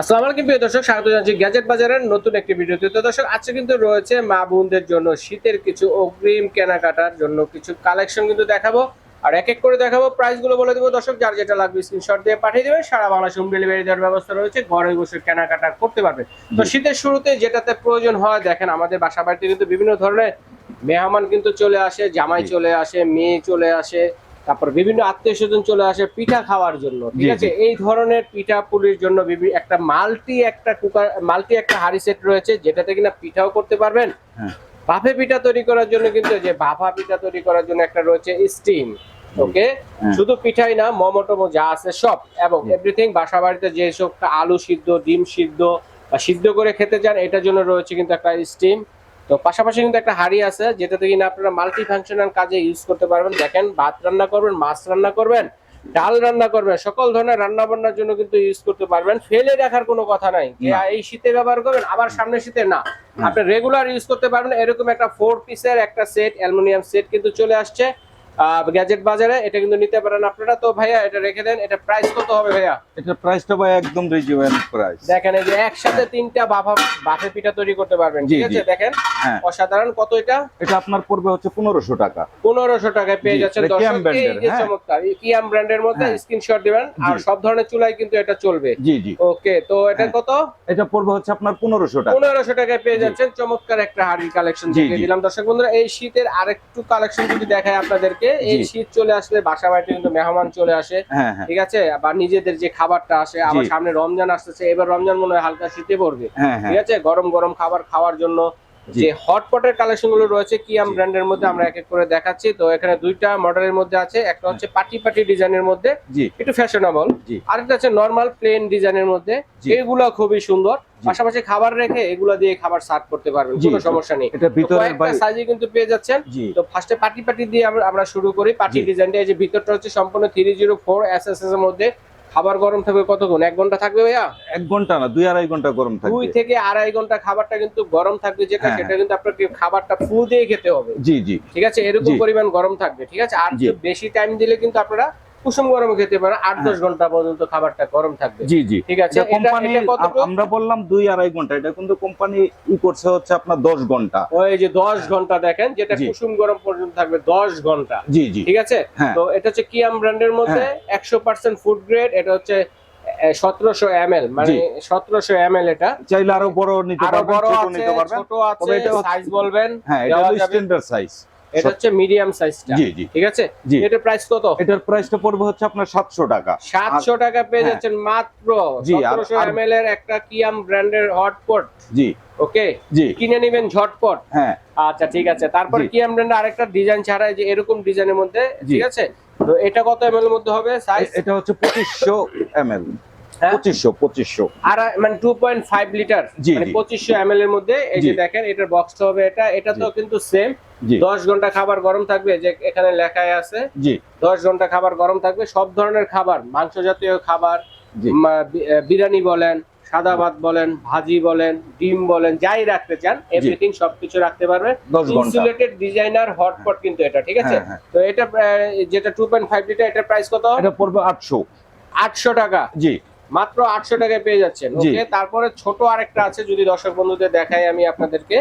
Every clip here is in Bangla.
আসসালামু আলাইকুম প্রিয় দর্শক স্বাগত জানাচ্ছি গ্যাজেট বাজারের নতুন একটি ভিডিওতে। তো দর্শক আজকে কিন্তু রয়েছে মা বোনদের জন্য শীতের কিছু অগ্রিম কেনাকাটার জন্য কিছু কালেকশন কিন্তু দেখাবো। আর এক এক করে দেখাবো প্রাইসগুলো বলে দেবো। দর্শক যার যেটা লাগবে স্ক্রিনশট দিয়ে পাঠিয়ে দেবে সারা বাংলাদেশ হোম ডেলিভারি দেওয়ার ব্যবস্থা রয়েছে ঘরে বসে কেনাকাটা করতে পারবে তো শীতের শুরুতে যেটাতে প্রয়োজন হয় দেখেন আমাদের বাসা বাড়িতে কিন্তু বিভিন্ন ধরনের মেহমান কিন্তু চলে আসে জামাই চলে আসে মেয়ে চলে আসে। তারপর বিভিন্ন আত্মীয় স্বজন চলে আসে পিঠা খাওয়ার জন্য ঠিক আছে? এই ধরনের পিঠা পুলির জন্য একটা মাল্টি একটা কুকার মাল্টি একটা হাড়ি সেট রয়েছে যেটাতে কিনা পিঠাও করতে পারবেন। হ্যাঁ। বাফে পিঠা তৈরি করার জন্য কিন্তু যে বাফা পিঠা তৈরি করার জন্য একটা রয়েছে স্টিম ওকে? হ্যাঁ। শুধু পিঠাই না মোমো টোমো যা আছে সব এবং এভরিথিং বাসা বাড়িতে যেসব আলু সিদ্ধ ডিম সিদ্ধ বা সিদ্ধ করে খেতে চান এটার জন্য রয়েছে কিন্তু একটা স্টিম। তো পাশাপাশি কিন্তু একটা হাড়ি আছে যেটাতে কিনা আপনারা মাল্টি ফাংশনাল কাজে ইউজ করতে পারবেন। দেখেন ভাত রান্না করবেন মাছ রান্না করবেন ডাল রান্না করবেন সকল ধরনের রান্না বান্নার জন্য কিন্তু ইউজ করতে পারবেন। ফেলে রাখার কোনো কথা নাই। যে এই শীতে ব্যবহার করবেন আবার সামনে শীতে না। আপনি রেগুলার ইউজ করতে পারবেন এরকম একটা ফোর পিসের একটা সেট অ্যালুমিনিয়াম সেট কিন্তু চলে আসছে। গ্যাজেট বাজারে এটা কিন্তু নিতে পারেন আপনারা। তো ভাইয়া এটা রেখে দেন। এটা প্রাইস কত হবে ভাইয়া? এটার প্রাইসটা ভাই একদম রিজনেবল প্রাইস দেখেন এই যে একসাথে তিনটা বাফা বাফে পিঠা তৈরি করতে পারবেন ঠিক আছে? দেখেন হ্যাঁ। অসাধারণ। কত এটা? এটা আপনার পড়বে হচ্ছে পনেরোশো টাকা। পনেরোশো টাকায় পেয়ে যাচ্ছেন কিয়াম এই হ্যাঁ। চমৎকার। এই কিয়াম ব্র্যান্ডের মধ্যে হ্যাঁ। স্ক্রিনশট দিবেন। আর সব ধরনের চুলাই কিন্তু এটা চলবে। জি জি। ওকে তো এটা হ্যাঁ। কত? এটা পড়বে হচ্ছে আপনার পনেরোশো টাকা। পনেরোশো টাকায় পেয়ে যাচ্ছেন। চমৎকার একটা হাড়ির কালেকশন দেখিয়ে দিলাম। দর্শক বন্ধুরা এই শীতের আরেকটু কালেকশন যদি দেখায় আপনাদেরকে এই শীত চলে আসলে বাসা বাড়িতে কিন্তু মেহমান চলে আসে হ্যাঁ হ্যাঁ। ঠিক আছে? আবার নিজেদের যে খাবারটা আসে আবার সামনে রমজান আসতেছে এবার রমজান মনে হয় হালকা শীতে পড়বে হ্যাঁ। ঠিক আছে? গরম গরম খাবার খাওয়ার জন্য। যে হটপটের কালেকশনগুলো রয়েছে কিয়াম। ব্র্যান্ডের মধ্যে আমরা এক এক করে দেখাচ্ছি। তো এখানে দুইটা মডেলের মধ্যে আছে একটা হচ্ছে পাটি পাটি ডিজাইনের মধ্যে একটু ফ্যাশনেবল আরেকটা হচ্ছে নর্মাল প্লেন ডিজাইনের মধ্যে। এগুলো খুবই সুন্দর। পাশাপাশি খাবার রেখে এগুলো দিয়ে খাবার সার্ভ করতে পারবেন কোনো সমস্যা নেই। এটা ভিতরে সাইজে কিন্তু পেয়ে যাচ্ছেন। তো ফার্স্টে পাটি পাটি দিয়ে আমরা শুরু করি। পাটি জি। ডিজাইনটা এই যে ভিতরটা হচ্ছে সম্পূর্ণ three zero four S S এর মধ্যে খাবার গরম থাকবে কতক্ষণ? এক ঘণ্টা থাকবে ভাইয়া? এক ঘণ্টা না দুই আড়াই ঘণ্টা গরম থাকবে। দুই থেকে আড়াই ঘণ্টা খাবারটা কিন্তু গরম থাকবে যেটা হ্যাঁ, সেটা কিন্তু আপনাকে খাবারটা ফু দিয়ে খেতে হবে। জি জি। ঠিক আছে? এরকম। পরিমাণ গরম থাকবে ঠিক আছে? আর। বেশি টাইম দিলে কিন্তু আপনারা কুসুম গরম খেতে পারেন আট দশ ঘণ্টা পর্যন্ত খাবারটা গরম থাকবে। জি জি। ঠিক আছে কোম্পানি আমরা বললাম দুই আড়াই ঘণ্টা এটা কিন্তু কোম্পানি ই করছে হচ্ছে আপনার দশ ঘণ্টা। ওই যে দশ ঘণ্টা দেখেন যেটা কুসুম গরম পর্যন্ত থাকবে দশ ঘণ্টা। জি জি। ঠিক আছে? হ্যাঁ। তো এটা হচ্ছে কিয়াম ব্র্যান্ডের মধ্যে একশো পার্সেন্ট ফুড গ্রেড এটা হচ্ছে সতেরোশো এম এল মানে সতেরোশো এম এল এটা। চাইলে আরও বড় নিতে পারবেন ছোট আছে সাইজ বলবেন হ্যাঁ এটা স্ট্যান্ডার্ড সাইজ এটা হচ্ছে মিডিয়াম সাইজটা জি জি। ঠিক আছে? জি। এটার প্রাইস কত? এটার প্রাইসটা পড়বে হচ্ছে আপনার সাতশো টাকা। সাতশো টাকা পেয়ে হ্যাঁ। যাচ্ছেন মাত্র জি, আর- সতেরোশো আর- এম এল এর একটা কিয়াম ব্র্যান্ডের হটপট জি। ওকে? জি। কিনে নেবেন ঝটপট। হ্যাঁ। আচ্ছা ঠিক আছে। তারপর কিয়াম ব্র্যান্ডের আরেকটা ডিজাইন ছাড়া যে এরকম ডিজাইনের মধ্যে ঠিক আছে? তো এটা কত এম এর মধ্যে হবে? সাইজ এটা হচ্ছে পঁচিশশো এম এল হ্যাঁ? পঁচিশশো পঁচিশশো। আর মানে টু পয়েন্ট ফাইভ লিটার। পঁচিশশো এম এর মধ্যে এই যে দেখেন এটার বক্সটা হবে এটা। এটা তো কিন্তু সেম দশ ঘণ্টা খাবার গরম থাকবে যে এখানে লেখায় আছে। জি। দশ ঘণ্টা খাবার গরম থাকবে সব ধরনের খাবার মাংস জাতীয় খাবার বিরিয়ানি বলেন সাদা ভাত বলেন ভাজি বলেন ডিম বলেন যাই রাখতে চান এভরিথিং সবকিছু রাখতে ঘণ্টা। ইনসুলেটেড ডিজাইনার হটপট কিন্তু এটা ঠিক আছে? হ্যাঁ, হ্যাঁ। তো এটা যেটা টু পয়েন্ট ফাইভ লিটার এটার প্রাইস কত? এটা পড়বে আটশো। আটশো টাকা। জি। মাত্র আটশো টাকায় পেয়ে যাচ্ছেন। ওকে তারপরে ছোট আরেকটা আছে যদি দর্শক বন্ধুদের দেখাই আমি আপনাদেরকে।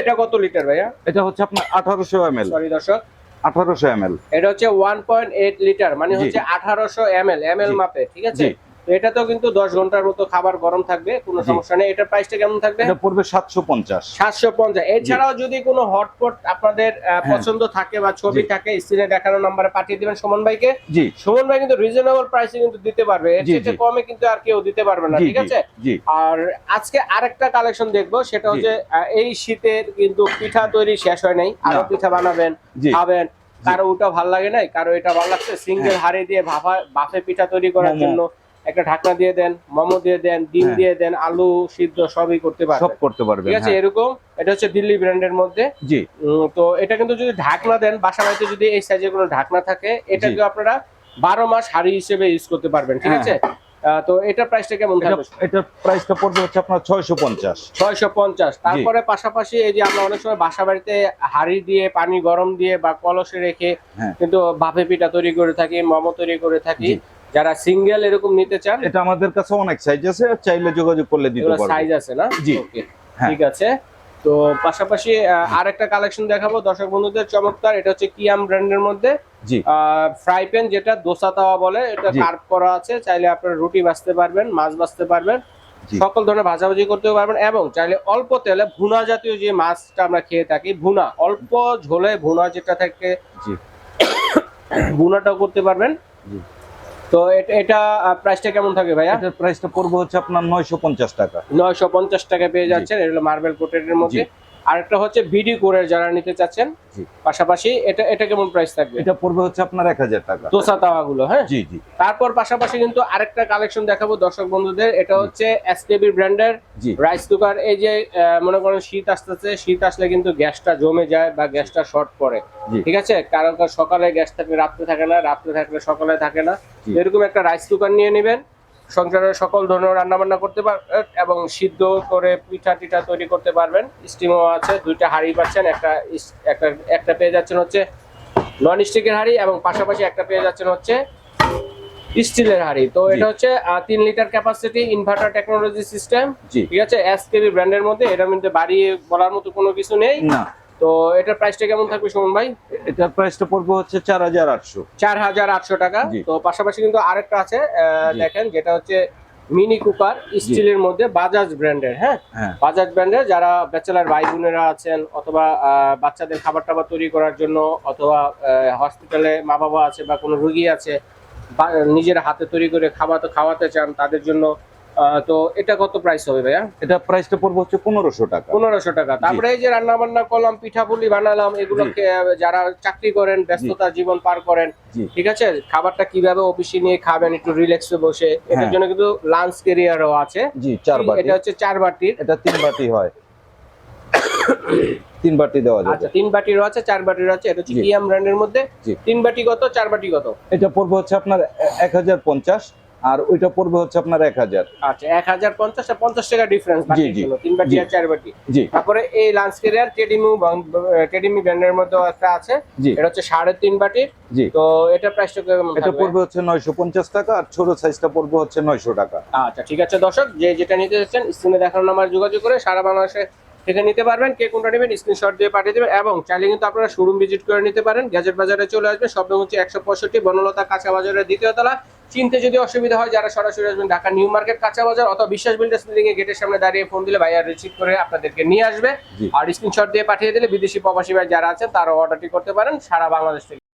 এটা কত লিটার ভাইয়া? এটা হচ্ছে আপনার আঠারোশো এম এল সরি দর্শক। আঠারোশো এম এল এটা হচ্ছে ওয়ান পয়েন্ট এইট লিটার মানে হচ্ছে আঠারোশো এম এল এম এল মাপে ঠিক আছে? এটাতেও কিন্তু দশ ঘণ্টার মতো খাবার গরম থাকবে কোনো সমস্যা নেই। এটার প্রাইসটা কেমন থাকবে? এটা পড়বে সাতশো পঞ্চাশ। সাতশো পঞ্চাশ। এছাড়াও যদি কোনো হটপট আপনাদের হ্যাঁ। পছন্দ থাকে বা ছবি থাকে স্ক্রিনে দেখানো নাম্বারে পাঠিয়ে দিবেন সুমন ভাইকে। জি। সুমন ভাই কিন্তু রিজনেবল প্রাইসে কিন্তু দিতে পারবে। এর চেয়ে কমে কিন্তু আর কেউ দিতে পারবে না ঠিক আছে? আর আজকে আরেকটা কালেকশন দেখব সেটা হচ্ছে এই শীতের কিন্তু পিঠা তৈরি শেষ হয় নাই। আরও পিঠা বানাবেন খাবেন। কারও ওটা ভালো লাগে নাই কারও এটা ভালো লাগছে। সিঙ্গেল হ্যাঁ। হাড়ি দিয়ে ভাপা বাফে পিঠা তৈরি করার জন্য। একটা ঢাকনা দিয়ে দেন মোমো দিয়ে দেন ডিম হ্যাঁ। দিয়ে দেন আলু সিদ্ধ সবই করতে পারবেন। সব করতে পারবেন ঠিক আছে? হ্যাঁ। এরকম এটা হচ্ছে দিল্লি ব্র্যান্ডের মধ্যে। জি। তো এটা কিন্তু যদি ঢাকনা দেন বাসা বাড়িতে যদি এই সাইজের কোনো ঢাকনা থাকে এটাকে আপনারা বারো মাস হাড়ি হিসেবে ইউজ করতে পারবেন ঠিক হ্যাঁ। আছে? তো এটার প্রাইসটা কেমন এটা থাকবে? এটার প্রাইসটা পড়বে হচ্ছে আপনার ছয়শো পঞ্চাশ। ছয়শো পঞ্চাশ। তারপরে পাশাপাশি এই যে আমরা অনেক সময় বাসা বাড়িতে হাড়ি দিয়ে পানি গরম দিয়ে বা কলসে রেখে। কিন্তু বাফে পিঠা তৈরি করে থাকি মোমো তৈরি করে থাকি। যারা সিঙ্গেল এরকম নিতে চান এটা আমাদের কাছে অনেক সাইজ আছে চাইলে যোগাযোগ করলে দিতে পারব। সাইজ আছে না? জি। ওকে হ্যাঁ। ঠিক আছে। তো পাশাপাশি আর একটা কালেকশন দেখাবো দর্শক বন্ধুদের চমৎকার এটা হচ্ছে কিয়াম ব্র্যান্ডের মধ্যে। জি। ফ্রাই প্যান যেটা দোসা তাওয়া বলে এটা। কার্ভ করা আছে চাইলে আপনারা রুটি ভাজতে পারবেন মাছ ভাজতে পারবেন। সকল ধরনের ভাজাভাজি করতে পারবেন এবং চাইলে অল্প তেলে ভুনা জাতীয় যে মাছটা আমরা খেয়ে থাকি ভুনা অল্প ঝোলে ভুনা যেটা থাকে জি। ভুনাটাও করতে পারবেন। জি। তো এটা- এটা প্রাইসটা কেমন থাকে ভাইয়া? এটার প্রাইসটা পড়বে হচ্ছে আপনার নয়শো পঞ্চাশ টাকা। নয়শো পঞ্চাশ টাকা পেয়ে যাচ্ছেন। এটা হলো মার্বেল কোটের মধ্যে। আরেকটা হচ্ছে বিডি কোরের যারা নিতে চাচ্ছেন পাশাপাশি এটা এটা কেমন প্রাইস থাকবে? এটা পড়বে হচ্ছে আপনার এক হাজার টাকা। দোসা তাওয়াগুলো হ্যাঁ? জি জি। তারপর পাশাপাশি কিন্তু আরেকটা কালেকশন দেখাবো দর্শক বন্ধুদের এটা হচ্ছে এসকেবি ব্র্যান্ডের রাইস কুকার এই যে মনে করেন শীত আসতেছে শীত আসলে কিন্তু গ্যাসটা জমে যায় বা গ্যাসটা শর্ট পড়ে। ঠিক আছে? কারণ সকালে গ্যাস থাকলে রাত্রে থাকে না রাত্রে থাকলে সকালে থাকে না। এরকম একটা রাইস কুকার নিয়ে নেবেন। সংসারের সকল ধরনের রান্না বান্না করতে পারবেন এবং সিদ্ধ করে পিঠা টিঠা তৈরি করতে পারবেন। স্টিমও আছে দুইটা হাঁড়ি পাচ্ছেন একটা একটা একটা পেয়ে যাচ্ছেন হচ্ছে নন স্টিকের হাঁড়ি এবং পাশাপাশি একটা পেয়ে যাচ্ছেন হচ্ছে স্টিলের হাঁড়ি। তো এটা হচ্ছে তিন litre capacity inverter technology system ঠিক আছে? এসকেবি ব্র্যান্ডের মধ্যে এটার মধ্যে বাড়িয়ে বলার মতো কোনো কিছু নেই। না। তো এটার প্রাইসটা কেমন থাকবে সুমন ভাই? এটার প্রাইসটা পড়বে হচ্ছে চার হাজার আটশো। চার হাজার আটশো টাকা। তো পাশাপাশি কিন্তু আরেকটা আছে দেখেন যেটা হচ্ছে মিনি কুকার স্টিলের মধ্যে বাজাজ ব্র্যান্ডের হ্যাঁ? বাজাজ ব্র্যান্ডের যারা ব্যাচেলার ভাই বোনেরা আছেন অথবা বাচ্চাদের খাবার টাবার তৈরি করার জন্য অথবা হসপিটালে মা বাবা আছে বা কোনো রুগী আছে নিজের হাতে তৈরি করে খাওয়াতে খাওয়াতে চান তাদের জন্য তো এটা কত প্রাইস হবে ভাইয়া? এটা প্রাইসটা পড়বে হচ্ছে পনেরোশো টাকা। পনেরোশো টাকা। তারপরে এই যে রান্না বান্না করলাম পিঠাপুলি বানালাম এগুলো যারা চাকরি করেন ব্যস্ততা জীবন পার করেন ঠিক আছে? খাবারটা কীভাবে অফিসে নিয়ে খাবেন একটু রিল্যাক্সে বসে এটার হ্যাঁ। জন্য কিন্তু লাঞ্চ কেরিয়ারও আছে। জি চার বাটি। এটা হচ্ছে চার বাটির। এটা তিন বাটি হয়। তিন বাটি দেওয়া যাবে। আচ্ছা তিন বাটিরও আছে চার বাটিরও আছে। এটা হচ্ছে। কিয়াম ব্র্যান্ডের মধ্যে। তিন বাটি কত চার বাটি কত? এটা পড়বে হচ্ছে আপনার এক হাজার পঞ্চাশ। আর ওইটা পড়বে হচ্ছে আপনার এক হাজার। আচ্ছা এক হাজার পঞ্চাশ আর পঞ্চাশ টাকা ডিফারেন্স জি, জি। তিন বাটি আর চার বাটি। জি। তারপরে এই লাঞ্চ কেরিয়ার টেডিমু টেডিমি ব্র্যান্ডের মধ্যেও একটা আছে। এটা হচ্ছে সাড়ে তিন বাটির জি। তো এটা প্রাইসটা এটা? পড়বে হচ্ছে নয়শো পঞ্চাশ টাকা আর ছোট সাইজটা পড়বে হচ্ছে নয়শো টাকা। আচ্ছা ঠিক আছে দর্শক যে যেটা নিতে চাচ্ছেন স্ক্রিনে দেখানো নাম্বার যোগাযোগ করে সারা বাংলাদেশে থেকে নিতে পারবেন। কে কোনটা নেবেন স্ক্রিনশট দিয়ে পাঠিয়ে দেবেন এবং চাইলে কিন্তু আপনারা শোরুম ভিজিট করে নিতে পারেন। গ্যাজেট বাজারে চলে আসবে শব্দ হচ্ছে একশো পঁয়ষট্টি বনলতা কাঁচা বাজারের দ্বিতীয় তলা। চিনতে যদি অসুবিধা হয় যারা সরাসরি আসবেন ঢাকা নিউ মার্কেট কাঁচা বাজার অথবা বিশ্বাস বিল্ডার্স বিল্ডিং এর গেটের সামনে দাঁড়িয়ে ফোন দিলে ভাইয়া রিসিভ করে আপনাদেরকে নিয়ে আসবে। আর স্ক্রিনশট দিয়ে পাঠিয়ে দিলে বিদেশি প্রবাসী ভাই যারা আছেন তারা অর্ডারটি করতে পারেন। সারা বাংলাদেশ থেকে।